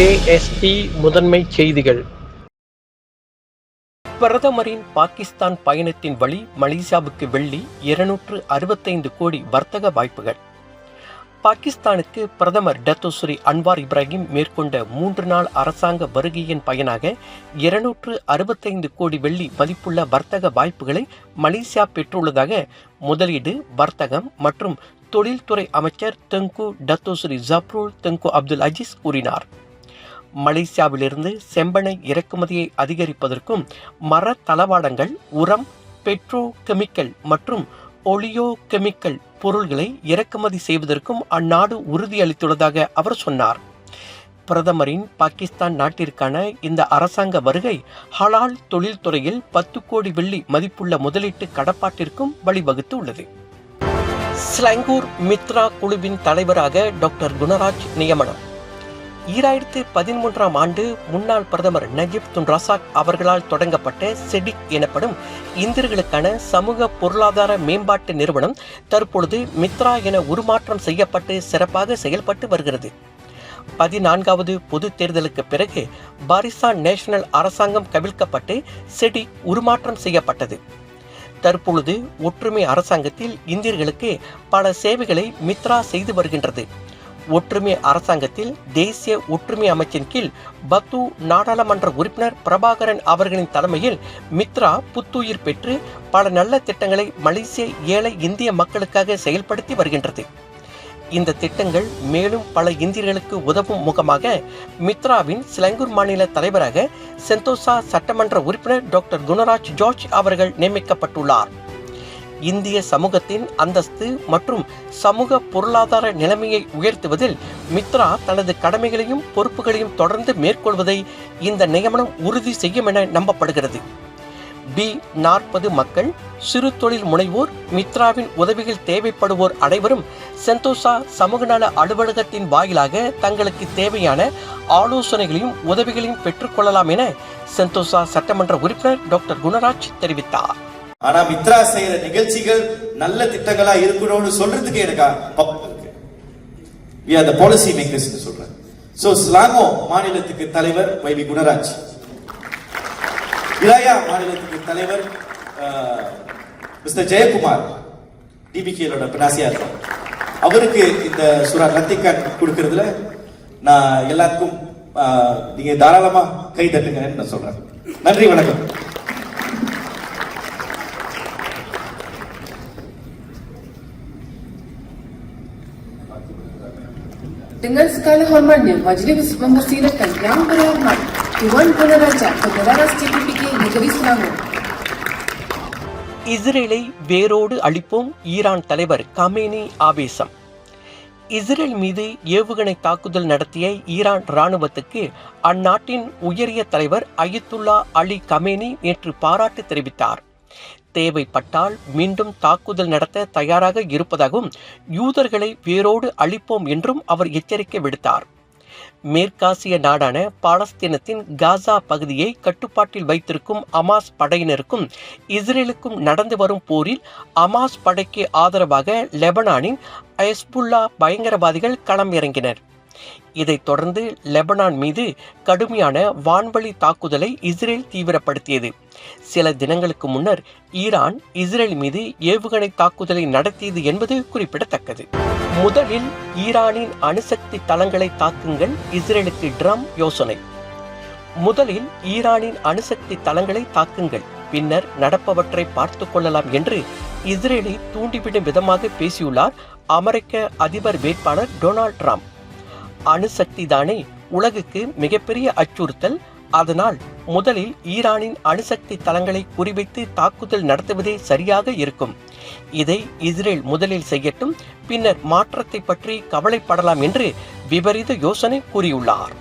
KST முதன்மை செய்திகள். பிரதமரின் பாகிஸ்தான் பயணத்தின் வழி மலேசியாவுக்கு வெள்ளி இருநூற்று அறுபத்தைந்து கோடி வர்த்தக வாய்ப்புகள். பாகிஸ்தானுக்கு பிரதமர் டத்தோஸ்ரீ அன்வார் இப்ராஹிம் மேற்கொண்ட மூன்று நாள் அரசாங்க வருகையின் பயனாக இருநூற்று அறுபத்தைந்து கோடி வெள்ளி மதிப்புள்ள வர்த்தக வாய்ப்புகளை மலேசியா பெற்றுள்ளதாக முதலீடு வர்த்தகம் மற்றும் தொழில்துறை அமைச்சர் Tengku Datuk Seri Zafrul Tengku Abdul Aziz கூறினார். மலேசியாவிலிருந்து செம்பனை இறக்குமதியை அதிகரிப்பதற்கும் மர தளவாடங்கள் உரம் பெட்ரோ கெமிக்கல் மற்றும் ஒலியோ கெமிக்கல் பொருள்களை இறக்குமதி செய்வதற்கும் அந்நாடு உறுதியளித்துள்ளதாக அவர் சொன்னார். பிரதமரின் பாகிஸ்தான் நாட்டிற்கான இந்த அரசாங்க வருகை ஹலால் தொழில்துறையில் பத்து கோடி வெள்ளி மதிப்புள்ள முதலீட்டு கடப்பாட்டிற்கும் வழிவகுத்து உள்ளது ஸ்லாங்கூர் மித்ரா குழுவின் தலைவராக டாக்டர் குணராஜ் நியமனம். ஈராயிரத்து பதிமூன்றாம் ஆண்டு முன்னாள் பிரதமர் நஜிப் துன் ரசாக் அவர்களால் தொடங்கப்பட்ட செடிக் எனப்படும் இந்தியர்களுக்கான சமூக பொருளாதார மேம்பாட்டு நிறுவனம் தற்பொழுது மித்ரா என உருமாற்றம் செய்யப்பட்டு சிறப்பாக செயல்பட்டு வருகிறது. பதினான்காவது பொது தேர்தலுக்கு பிறகு பாரிசான் நேஷனல் அரசாங்கம் கவிழ்க்கப்பட்டு செடி உருமாற்றம் செய்யப்பட்டது. தற்பொழுது ஒற்றுமை அரசாங்கத்தில் இந்தியர்களுக்கு பல சேவைகளை மித்ரா செய்து வருகின்றது. ஒற்றுமை அரசாங்கத்தில் தேசிய ஒற்றுமை அமைச்சின் கீழ் பத்து நாடாளுமன்ற உறுப்பினர் பிரபாகரன் அவர்களின் தலைமையில் மித்ரா புத்துயிர் பெற்று பல நல்ல திட்டங்களை மலேசிய ஏழை இந்திய மக்களுக்காக செயல்படுத்தி வருகின்றது. இந்த திட்டங்கள் மேலும் பல இந்தியர்களுக்கு உதவும் முகமாக மித்ராவின் சிலங்கூர் மாநில தலைவராக செந்தோசா சட்டமன்ற உறுப்பினர் டாக்டர் குணராஜ் ஜார்ஜ் அவர்கள் நியமிக்கப்பட்டுள்ளார். இந்திய சமூகத்தின் அந்தஸ்து மற்றும் சமூக பொருளாதார நிலைமையை உயர்த்துவதில் மித்ரா தனது கடமைகளையும் பொறுப்புகளையும் தொடர்ந்து மேற்கொள்வதை இந்த நியமனம் உறுதி செய்யும் என நம்பப்படுகிறது. பி. நாற்பது மக்கள் சிறு தொழில் முனைவோர் மித்ராவின் உதவிகள் தேவைப்படுவோர் அனைவரும் செந்தோஷா சமூக நல அலுவலகத்தின் வாயிலாக தங்களுக்கு தேவையான ஆலோசனைகளையும் உதவிகளையும் பெற்றுக்கொள்ளலாம் என செந்தோஷா சட்டமன்ற உறுப்பினர் டாக்டர் குணராஜ் தெரிவித்தார். ஆனா மித்ரா செய்யற நிகழ்ச்சிகள் நல்ல திட்டங்களா இருக்கணும்னு சொல்றதுக்கு எனக்கு பக்கம் இருக்கு. We are the policy makers சொல்றேன். சோ ஸ்லாங்கோ மாநிலத்துக்கு தலைவர் வைவி குணராஜ். இலாயா மாநிலத்துக்கு தலைவர் மிஸ்டர் ஜெயக்குமார் டிபிகேலோட பினாசியா இருக்கார் அவருக்கு இந்த சுரா ரத்திகான் கொடுக்கறதுல நான் எல்லாருக்கும் நீங்க தாராளமா கை தட்டுங்கன்னு நான் சொல்றேன். நன்றி வணக்கம். Dengan segala hormatnya, Majlis mempersilakan Yang Berhormat Tuan Peneraja Pegadaran CPPK Negeri Selangor. இஸ்ரேலை வேரோடு அழிப்போம் ஈரான் தலைவர் கமேனி ஆவேசம். இஸ்ரேல் மீது ஏவுகணை தாக்குதல் நடத்திய ஈரான் இராணுவத்துக்கு அந்நாட்டின் உயரிய தலைவர் அயத்துல்லா அலி கமேனி நேற்று பாராட்டு தெரிவித்தார். தேவைப்பட்டால் மீண்டும் தாக்குதல் நடத்த தயாராக இருப்பதாகவும் யூதர்களை வேரோடு அழிப்போம் என்றும் அவர் எச்சரிக்கை விடுத்தார். மேற்காசிய நாடான பாலஸ்தீனத்தின் காசா பகுதியை கட்டுப்பாட்டில் வைத்திருக்கும் அமாஸ் படையினருக்கும் இஸ்ரேலுக்கும் நடந்து வரும் போரில் அமாஸ் படைக்கு ஆதரவாக லெபனானின் அயஸ்புல்லா பயங்கரவாதிகள் களம் இறங்கினர் இதைத் தொடர்ந்து லெபனான் மீது கடுமையான வான்வழி தாக்குதலை இஸ்ரேல் தீவிரப்படுத்தியது. சில தினங்களுக்கு முன்னர் ஈரான் இஸ்ரேல் மீது ஏவுகணை தாக்குதலை நடத்தியது என்பது குறிப்பிடத்தக்கது. முதலில் ஈரானின் அணுசக்தி தளங்களை தாக்குங்கள் இஸ்ரேலுக்கு ட்ரம் யோசனை. முதலில் ஈரானின் அணுசக்தி தளங்களை தாக்குங்கள் பின்னர் நடப்பவற்றை பார்த்து கொள்ளலாம் என்று இஸ்ரேலை தூண்டிவிடும் விதமாக பேசியுள்ளார் அமெரிக்க அதிபர் வேட்பாளர் டொனால்ட் ட்ரம்ப். அணுசக்தி தானே உலகுக்கு மிகப்பெரிய அச்சுறுத்தல். அதனால் முதலில் ஈரானின் அணுசக்தி தளங்களை குறிவைத்து தாக்குதல் நடத்துவதே சரியாக இருக்கும். இதை இஸ்ரேல் முதலில் செய்யட்டும் பின்னர் மாற்றத்தை பற்றி கவலைப்படலாம் என்று விபரீத யோசனை கூறியுள்ளார்.